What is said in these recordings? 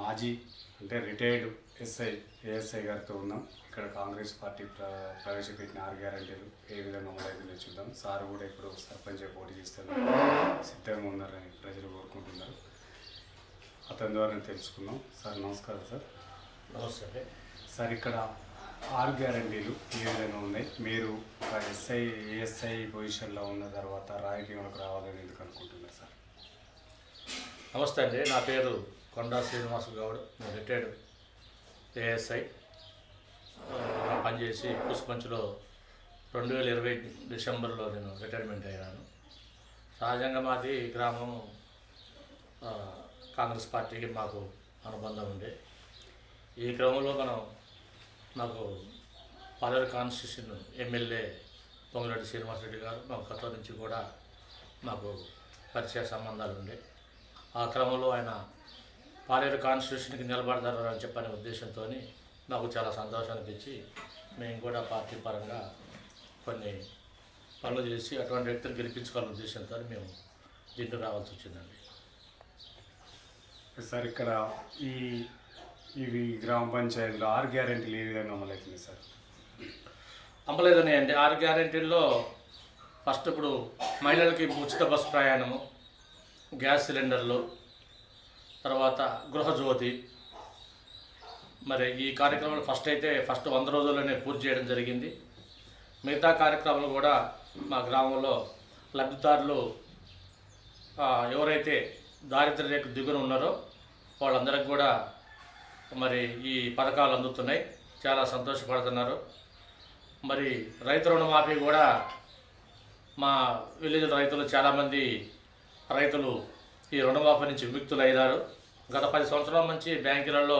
మాజీ అంటే retired SI ASI గారితో ఉన్నాం. ఇక్కడ కాంగ్రెస్ పార్టీ ప్ర ప్రవేశపెట్టిన ఆరు గ్యారంటీలు ఏ విధంగా అమలైందో చూద్దాం. సార్ కూడా ఇప్పుడు సర్పంచ్ పోటీ చేస్తారు. సిద్ధంగా ఉన్నారని ప్రజలు కోరుకుంటున్నారు. అతని ద్వారా తెలుసుకుందాం. సార్ నమస్కారం సార్. నమస్తే సార్ ఇక్కడ ఆరు గ్యారంటీలు ఏ విధంగా ఉన్నాయి మీరు ఒక ఎస్ఐ ఏఎస్ఐ పొజిషన్లో ఉన్న తర్వాత రాజకీయంలోకి రావాలని ఎందుకు అనుకుంటున్నారు సార్? నమస్తే అండి. నా పేరు కొండా శ్రీనివాస్ గౌడ్ నేను రిటైర్డ్ ఏఎస్ఐ. ఆ, పనిచేసి పుష్పంచ్లో రెండు వేల ఇరవై డిసెంబర్లో నేను రిటైర్మెంట్ అయ్యాను. సహజంగా మాది గ్రామం కాంగ్రెస్ పార్టీకి మాకు అనుబంధం ఉండే. ఈ క్రమంలో మనం నాకు పాలేరు కాన్స్టిట్యూషన్ ఎమ్మెల్యే పొంగిరెడ్డి శ్రీనివాసరెడ్డి గారు మాకు గత నుంచి కూడా మాకు పరిచయ సంబంధాలు ఉండే. ఆ క్రమంలో ఆయన పాలేరు కాన్స్టిట్యూషన్కి నిలబడతారు అని చెప్పనే ఉద్దేశంతో నాకు చాలా సంతోషం అనిపించి మేము కూడా పార్టీ పరంగా కొన్ని పనులు చేసి అటువంటి వ్యక్తులు గెలిపించుకోవాలనే ఉద్దేశంతో మేము దీంట్లో రావాల్సి వచ్చిందండి. సార్ ఇక్కడ ఈ ఇవి గ్రామ పంచాయతీలో ఆరు గ్యారెంటీలు ఏ విధంగా అమలవుతుంది సార్? అమ్మలేదని అండి. ఆరు గ్యారెంటీల్లో ఫస్ట్ ఇప్పుడు మహిళలకి ఉచిత బస్ ప్రయాణము గ్యాస్ సిలిండర్లు తర్వాత గృహజ్యోతి. మరి ఈ కార్యక్రమాలు ఫస్ట్ అయితే ఫస్ట్ వంద రోజుల్లోనే పూర్తి చేయడం జరిగింది. మిగతా కార్యక్రమాలు కూడా మా గ్రామంలో లబ్ధిదారులు ఎవరైతే దారిద్ర్య రేఖ దిగున ఉన్నారో వాళ్ళందరికీ కూడా మరి ఈ పథకాలు అందుతున్నాయి. చాలా సంతోషపడుతున్నారు. మరి రైతు రుణమాఫీ కూడా మా విలేజ్ రైతులు చాలామంది రైతులు ఈ రుణమాఫీ నుంచి విముక్తులు అయ్యారు గత పది సంవత్సరాల నుంచి బ్యాంకులలో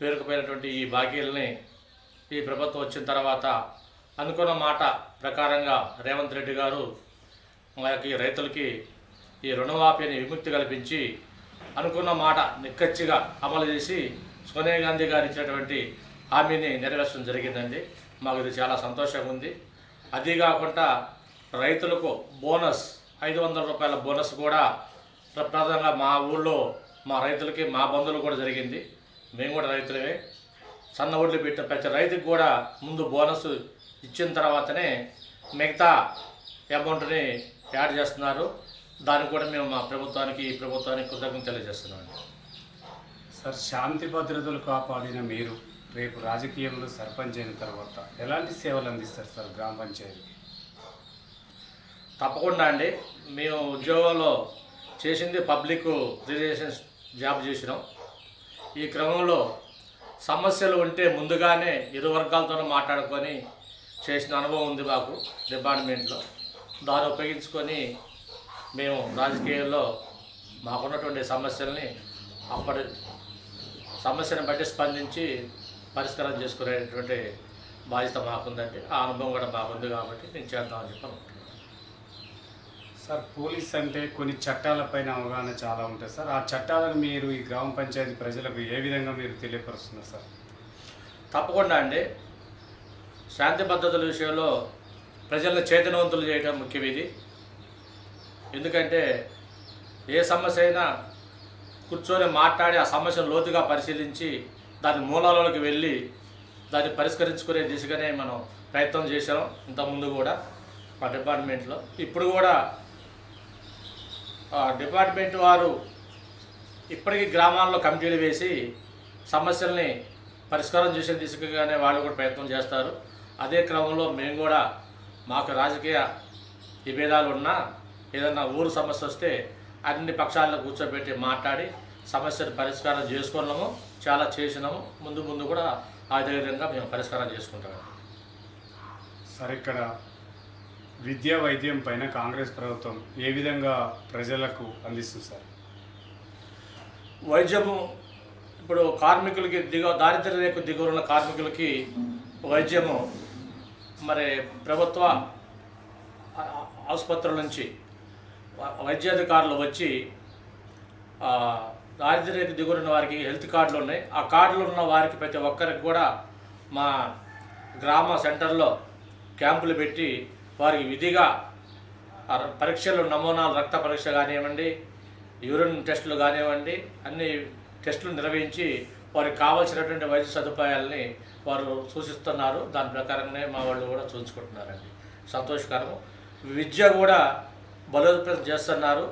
పేరుకుపోయినటువంటి ఈ బాకీలని ఈ ప్రభుత్వం వచ్చిన తర్వాత అనుకున్న మాట ప్రకారంగా రేవంత్ రెడ్డి గారు మా యొక్క రైతులకి ఈ రుణమాఫీని విముక్తి కల్పించి అనుకున్న మాట నిక్కచ్చిగా అమలు చేసి సోనియా గాంధీ గారు ఇచ్చినటువంటి హామీని నెరవేర్చడం జరిగిందండి. మాకు ఇది చాలా సంతోషంగా ఉంది. అదీ కాకుండా రైతులకు బోనస్ ఐదు వందల రూపాయల బోనస్ కూడా ప్రధానంగా మా ఊళ్ళో మా రైతులకి మా బంధువులు కూడా జరిగింది. మేము కూడా రైతులమే. సన్న ఒడ్లు పెట్టిన ప్రతి రైతుకి కూడా ముందు బోనస్ ఇచ్చిన తర్వాతనే మిగతా అమౌంట్ని యాడ్ చేస్తున్నారు. దానికి కూడా మేము మా ప్రభుత్వానికి ఈ ప్రభుత్వానికి కృతజ్ఞత తెలియజేస్తున్నాం. సార్ శాంతి భద్రతలు కాపాడిన మీరు రేపు రాజకీయంలో సర్పంచ్ అయిన తర్వాత ఎలాంటి సేవలు అందిస్తారు సార్ గ్రామ పంచాయతీకి? తప్పకుండా అండి. మేము ఉద్యోగంలో చేసింది పబ్లిక్ రిలేషన్స్ జాబ్ చేసినాం. ఈ క్రమంలో సమస్యలు ఉంటే ముందుగానే ఇరు వర్గాలతో మాట్లాడుకొని చేసిన అనుభవం ఉంది మాకు డిపార్ట్మెంట్లో. దాన్ని ఉపయోగించుకొని మేము రాజకీయాల్లో మాకున్నటువంటి సమస్యల్ని అప్పటి సమస్యను బట్టి స్పందించి పరిష్కారం చేసుకునేటువంటి బాధ్యత మాకుందండి. ఆ అనుభవం కూడా మాకుంది కాబట్టి నేను చేద్దామని చెప్పాను సార్ పోలీస్ అంటే కొన్ని చట్టాలపైన అవగాహన చాలా ఉంటుంది సార్. ఆ చట్టాలను మీరు ఈ గ్రామ పంచాయతీ ప్రజలకు ఏ విధంగా మీరు తెలియపరుస్తున్నారు సార్? తప్పకుండా అండి. శాంతి భద్రతల విషయంలో ప్రజలను చేతనవంతులు చేయడం ముఖ్యం ఇది. ఎందుకంటే ఏ సమస్య అయినా కూర్చొని మాట్లాడి ఆ సమస్యను లోతుగా పరిశీలించి దాని మూలాలలోకి వెళ్ళి దాన్ని పరిష్కరించుకునే దిశగానే మనం ప్రయత్నం చేసాం ఇంతకుముందు కూడా మా డిపార్ట్మెంట్లో. ఇప్పుడు కూడా డిపార్ట్మెంట్ వారు ఇప్పటికీ గ్రామాల్లో కమిటీలు వేసి సమస్యల్ని పరిష్కారం చేసే దిశగానే వాళ్ళు కూడా ప్రయత్నం చేస్తారు. అదే క్రమంలో మేము కూడా మాకు రాజకీయ విభేదాలు ఉన్నా ఏదన్నా ఊరు సమస్య వస్తే అన్ని పక్షాలను కూర్చోబెట్టి మాట్లాడి సమస్యను పరిష్కారం చేసుకున్నాము చాలా చేసినాము. ముందు ముందు కూడా అదే విధంగా మేము పరిష్కారం చేసుకుంటాము సరే ఇక్కడ విద్యా వైద్యం పైన కాంగ్రెస్ ప్రభుత్వం ఏ విధంగా ప్రజలకు అందిస్తుంది సార్? వైద్యము ఇప్పుడు కార్మికులకి దిగ దారిద్ర్య రేఖ దిగువన కార్మికులకి వైద్యము మరి ప్రభుత్వ ఆసుపత్రుల నుంచి వైద్యాధికారులు వచ్చి దారిద్ర్య రేఖ దిగువ వారికి హెల్త్ కార్డులు ఉన్నాయి. ఆ కార్డులు ఉన్న వారికి ప్రతి ఒక్కరికి కూడా మా గ్రామ సెంటర్లో క్యాంపులు పెట్టి వారికి విధిగా పరీక్షలు నమూనాలు రక్త పరీక్ష కానివ్వండి యూరిన్ టెస్టులు కానివ్వండి అన్ని టెస్టులు నిర్వహించి వారికి కావాల్సినటువంటి వైద్య సదుపాయాలని వారు సూచిస్తున్నారు. దాని ప్రకారంగానే మా వాళ్ళు కూడా చూసుకుంటున్నారండి సంతోషకరం విద్య కూడా బలోపేతం చేస్తున్నారు.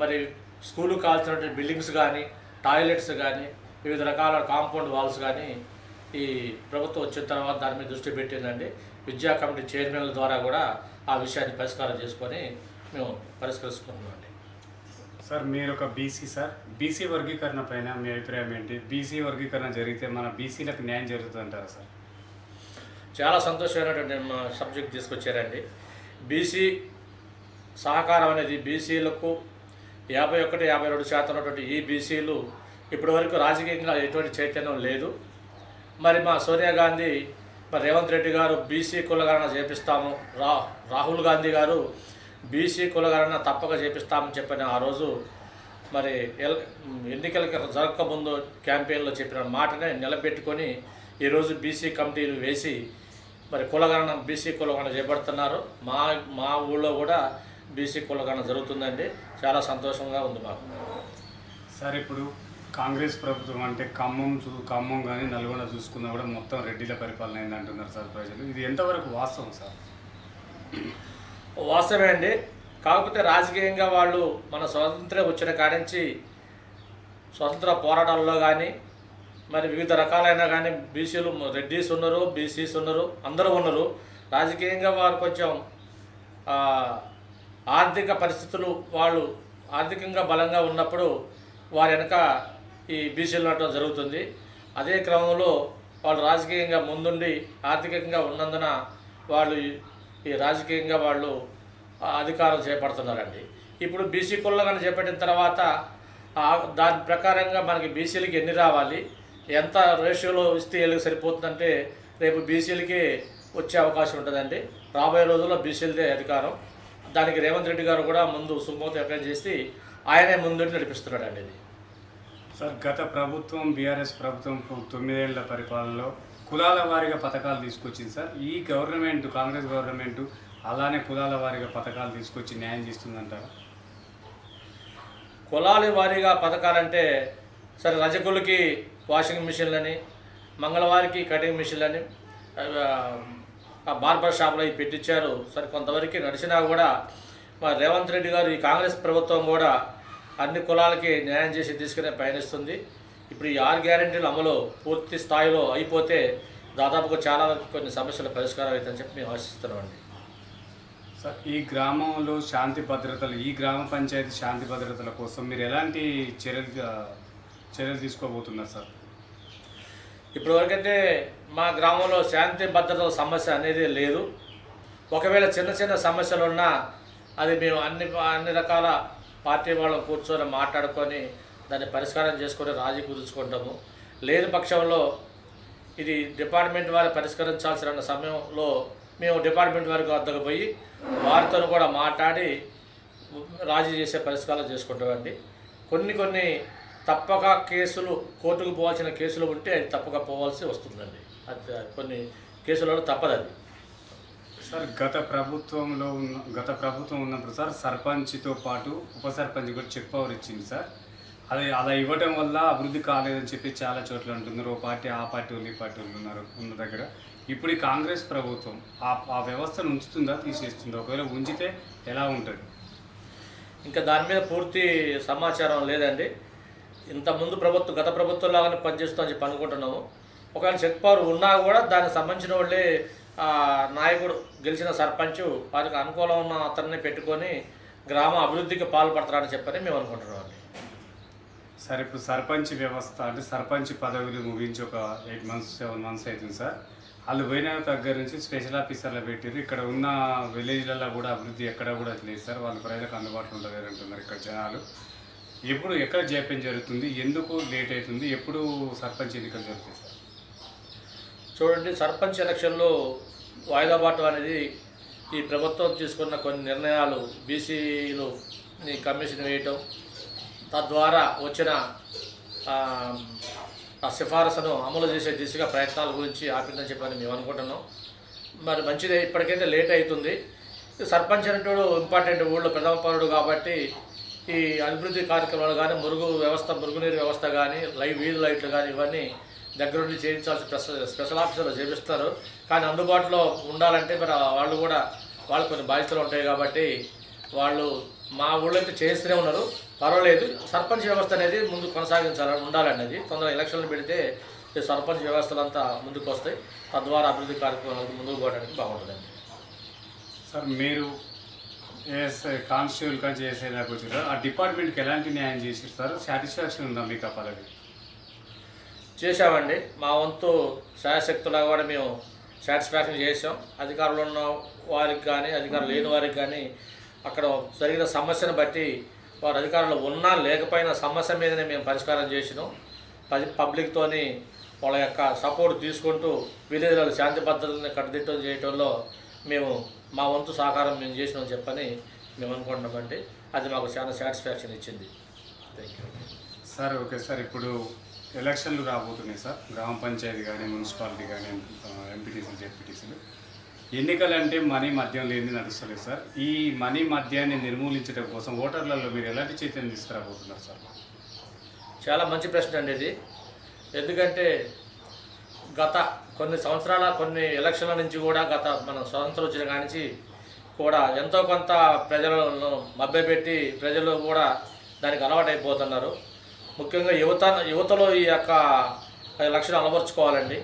మరి స్కూలు కావాల్సినటువంటి బిల్డింగ్స్ కానీ టాయిలెట్స్ కానీ వివిధ రకాల కాంపౌండ్ వాల్స్ కానీ ఈ ప్రభుత్వం వచ్చిన తర్వాత దాని మీద దృష్టి పెట్టిందండి. విద్యా కమిటీ చైర్మన్ల ద్వారా కూడా ఆ విషయాన్ని పరిష్కారం చేసుకొని మేము పరిష్కరించుకుంటున్నామండి సార్ మీరు ఒక బీసీ సార్. బీసీ వర్గీకరణ పైన మీ అభిప్రాయం ఏంటి? బీసీ వర్గీకరణ జరిగితే మన బీసీలకు న్యాయం జరుగుతుంది అంటారా సార్? చాలా సంతోషమైనటువంటి మా సబ్జెక్ట్ తీసుకొచ్చారండి. బీసీ సహకారం అనేది బీసీలకు యాభై ఒకటి యాభై రెండు శాతం ఉన్నటువంటి ఈ బీసీలు ఇప్పటివరకు రాజకీయంగా ఎటువంటి చైతన్యం లేదు. మరి మా సోనియా గాంధీ రేవంత్ రెడ్డి గారు బీసీ కులగణన చేపిస్తాము. రా రాహుల్ గాంధీ గారు బీసీ కులగణన తప్పక చేపిస్తామని చెప్పిన ఆ రోజు మరి ఎల్ ఎన్నికలకి జరగకముందు క్యాంపెయిన్లో చెప్పిన మాటనే నిలబెట్టుకొని ఈరోజు బీసీ కమిటీలు వేసి మరి కులగణన బీసీ కులగణన చేపడుతున్నారు. మా మా ఊళ్ళో కూడా బీసీ కులగణన జరుగుతుందండి. చాలా సంతోషంగా ఉంది మాకు. సార్ ఇప్పుడు కాంగ్రెస్ ప్రభుత్వం అంటే ఖమ్మం చూ ఖమ్మం కానీ నల్గొండ చూసుకున్నా కూడా మొత్తం రెడ్డిల పరిపాలన అయింది అంటున్నారు సార్ ప్రజలు. ఇది ఎంతవరకు వాస్తవం సార్? వాస్తవమే అండి. కాకపోతే రాజకీయంగా వాళ్ళు మన స్వాతంత్ర్యం వచ్చిన కాడించి నుంచి స్వతంత్ర పోరాటాల్లో కానీ మరి వివిధ రకాలైన కానీ బీసీలు రెడ్డీస్ ఉన్నారు బీసీస్ ఉన్నారు అందరూ ఉన్నారు. రాజకీయంగా వారు కొంచెం ఆర్థిక పరిస్థితులు వాళ్ళు ఆర్థికంగా బలంగా ఉన్నప్పుడు వారి వెనక ఈ బీసీలు ఉండటం జరుగుతుంది. అదే క్రమంలో వాళ్ళు రాజకీయంగా ముందుండి ఆర్థికంగా ఉన్నందున వాళ్ళు ఈ- రాజకీయంగా వాళ్ళు అధికారం చేపడుతున్నారండి. ఇప్పుడు బీసీ కుల్లగానే చేపట్టిన తర్వాత దాని ప్రకారంగా మనకి బీసీలకి ఎన్ని రావాలి? ఎంత రేషియోలో ఇస్తే వీళ్ళకి సరిపోతుందంటే రేపు బీసీలకి వచ్చే అవకాశం ఉంటుందండి. రాబోయే రోజుల్లో బీసీలదే అధికారం. దానికి రేవంత్ రెడ్డి గారు కూడా ముందు సుమోత వ్యక్తం చేసి ఆయనే ముందుండి నడిపిస్తున్నాడండి ఇది. సార్ గత ప్రభుత్వం బీఆర్ఎస్ ప్రభుత్వం తొమ్మిదేళ్ళ పరిపాలనలో కులాల వారీగా పథకాలు తీసుకొచ్చింది సార్. ఈ గవర్నమెంట్ కాంగ్రెస్ గవర్నమెంట్ అలానే కులాల వారీగా పథకాలు తీసుకొచ్చి న్యాయం చేస్తుందంటారా? కులాల వారీగా పథకాలంటే సరే రజకులకి వాషింగ్ మిషన్లని మంగళవారికి కటింగ్ మిషన్లని ఆ బార్బర్ షాపులు అవి పెట్టించారు. సరే కొంతవరకు నడిచినా కూడా మా రేవంత్ రెడ్డి గారు ఈ కాంగ్రెస్ ప్రభుత్వం కూడా అన్ని కులాలకి న్యాయం చేసి తీసుకునే పయనిస్తుంది ఇప్పుడు ఈ ఆరు గ్యారెంటీల అమలు పూర్తి స్థాయిలో అయిపోతే దాదాపుగా చాలా వరకు కొన్ని సమస్యలు పరిష్కారం అవుతాయని చెప్పి మేము ఆశిస్తున్నామండి. సార్ ఈ గ్రామంలో శాంతి భద్రతలు ఈ గ్రామ పంచాయతీ శాంతి భద్రతల కోసం మీరు ఎలాంటి చర్యలు చర్యలు తీసుకోబోతున్నారు సార్? ఇప్పటివరకైతే మా గ్రామంలో శాంతి భద్రతల సమస్య అనేది లేదు. ఒకవేళ చిన్న చిన్న సమస్యలు ఉన్నా అది మేము అన్ని అన్ని రకాల పార్టీ వాళ్ళు కూర్చొని మాట్లాడుకొని దాన్ని పరిష్కారం చేసుకొని రాజీ కుదుర్చుకుంటాము. లేని పక్షంలో ఇది డిపార్ట్మెంట్ వారు పరిష్కరించాల్సిన సమయంలో మేము డిపార్ట్మెంట్ వారికి వద్దకు పోయి వారితో కూడా మాట్లాడి రాజీ చేసే పరిష్కారం చేసుకుంటామండి. కొన్ని కొన్ని తప్పక కేసులు కోర్టుకు పోవాల్సిన కేసులు ఉంటే అది తప్పక పోవాల్సి వస్తుందండి. అది కొన్ని కేసులలో తప్పదది సార్ గత ప్రభుత్వంలో ఉన్న గత ప్రభుత్వం ఉన్నప్పుడు సార్ సర్పంచ్తో పాటు ఉప సర్పంచ్ కూడా చెక్ పవర్ ఇచ్చింది సార్. అది అలా ఇవ్వడం వల్ల అభివృద్ధి కాలేదని చెప్పి చాలా చోట్ల అంటున్నారు. ఓ పార్టీ ఆ పార్టీ వాళ్ళు ఈ పార్టీ వాళ్ళు ఉన్నారు ఉన్న దగ్గర. ఇప్పుడు ఈ కాంగ్రెస్ ప్రభుత్వం ఆ ఆ వ్యవస్థను ఉంచుతుందా తీసేస్తుందా? ఒకవేళ ఉంచితే ఎలా ఉంటుంది? ఇంకా దాని మీద పూర్తి సమాచారం లేదండి. ఇంతకుముందు ప్రభుత్వం గత ప్రభుత్వం లాగానే పనిచేస్తుందని చెప్పి అనుకుంటున్నాము. ఒకవేళ చెక్ పవర్ ఉన్నా కూడా దానికి సంబంధించిన వాళ్ళే నాయకుడు గెలిచిన సర్పంచ్ వారికి అనుకూలం ఉన్న అతన్ని పెట్టుకొని గ్రామ అభివృద్ధికి పాల్పడతారని చెప్పని మేము అనుకుంటున్నాం అండి. సార్ ఇప్పుడు సర్పంచ్ వ్యవస్థ అంటే సర్పంచ్ పదవిని ముగించి ఒక ఎయిట్ మంత్స్ సెవెన్ మంత్స్ అవుతుంది సార్. వాళ్ళు పోయిన దగ్గర నుంచి స్పెషల్ ఆఫీసర్లు పెట్టారు ఇక్కడ ఉన్న విలేజ్లలో కూడా అభివృద్ధి ఎక్కడ కూడా లేదు సార్. వాళ్ళ ప్రజలకు అందుబాటులో ఉంటుంది అంటున్నారు ఇక్కడ జనాలు. ఎప్పుడు ఎక్కడ జాప్యం జరుగుతుంది ఎందుకు లేట్ అవుతుంది ఎప్పుడు సర్పంచ్ ఎన్నికలు జరుగుతాయి సార్? చూడండి సర్పంచ్ ఎలక్షన్లో వాయిదా పడటం అనేది ఈ ప్రభుత్వం తీసుకున్న కొన్ని నిర్ణయాలు బీసీలు కమిషన్ వేయటం తద్వారా వచ్చిన ఆ, సిఫారసును అమలు చేసే దిశగా ప్రయత్నాల గురించి ఆపిందని చెప్పని మేము అనుకుంటున్నాం. మరి మంచిదే ఇప్పటికైతే లేట్ అవుతుంది. సర్పంచ్ అనేటోడు ఇంపార్టెంట్ ఊళ్ళో ప్రథమ పౌరుడు కాబట్టి ఈ అభివృద్ధి కార్యక్రమాలు కానీ మురుగు వ్యవస్థ మురుగునీరు వ్యవస్థ కానీ లైవ్ వీధి లైట్లు కానీ ఇవన్నీ దగ్గరుండి చేయించాల్సి స్పెషల్ స్పెషల్ ఆఫీసర్లు చేపిస్తారు. కానీ అందుబాటులో ఉండాలంటే మరి వాళ్ళు కూడా వాళ్ళు కొన్ని బాధ్యతలు ఉంటాయి కాబట్టి వాళ్ళు మా ఊళ్ళో అయితే చేస్తూనే ఉన్నారు. పర్వాలేదు. సర్పంచ్ వ్యవస్థ అనేది ముందు కొనసాగించాలని ఉండాలనేది తొందరగా ఎలక్షన్లు పెడితే ఈ సర్పంచ్ వ్యవస్థలంతా ముందుకు వస్తాయి. తద్వారా అభివృద్ధి కార్యక్రమాలకు ముందుకు పోవడానికి బాగుంటుందండి సార్ మీరు ఏఎస్ఐ కానిస్టేబుల్ కానీ ఏఎస్ఐ వచ్చారు ఆ డిపార్ట్మెంట్కి ఎలాంటి న్యాయం చేసారు సార్? సాటిస్ఫాక్షన్ ఉందా మీకు ఆ పదవి? చేశామండి. మా వంతు శాయశక్తులా కూడా మేము సాటిస్ఫాక్షన్ చేసాం అధికారులు ఉన్న వారికి కానీ అధికారులు లేని వారికి కానీ అక్కడ జరిగిన సమస్యను బట్టి వారు అధికారులు ఉన్నా లేకపోయినా సమస్య మీదనే మేము పరిష్కారం చేసినాం. పది- పబ్లిక్తోని వాళ్ళ యొక్క సపోర్ట్ తీసుకుంటూ విలేజ్లలో శాంతి భద్రతలను కట్టుదిట్టం చేయడంలో మేము మా వంతు సహకారం మేము చేసినాం చెప్పని మేము అనుకుంటున్నామండి అది మాకు చాలా సాటిస్ఫాక్షన్ ఇచ్చింది. Thank you sir okay sir ఇప్పుడు ఎలక్షన్లు రాబోతున్నాయి సార్. గ్రామ పంచాయతీ కానీ మున్సిపాలిటీ కానీ ఎంపీటీసీలు జెడ్పీటీసీలు. ఎన్నికలు అంటే మనీ మద్యం లేని నడుస్తలేదు సార్. ఈ మనీ మద్యాన్ని నిర్మూలించడం కోసం ఓటర్లలో మీరు ఎలాంటి చైతన్యం తీసుకురాబోతున్నారు సార్? చాలా మంచి ప్రశ్న అండి ఇది. ఎందుకంటే గత కొన్ని సంవత్సరాల కొన్ని ఎలక్షన్ల నుంచి కూడా గత మన స్వతంత్రం వచ్చిన కానించి నుంచి కూడా ఎంతో కొంత ప్రజలను మభ్యపెట్టి ప్రజలు కూడా దానికి అలవాటైపోతున్నారు. ముఖ్యంగా యువత యువతలో ఈ యొక్క లక్షణం అలవరుచుకోవాలండి.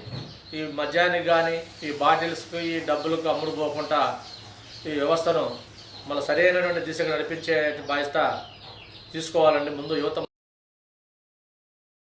ఈ మద్యానికి కానీ ఈ బాటిల్స్కి ఈ డబ్బులకు అమ్ముడు పోకుండా ఈ వ్యవస్థను మన సరైనటువంటి దిశగా నడిపించే బాధ్యత తీసుకోవాలండి ముందు యువత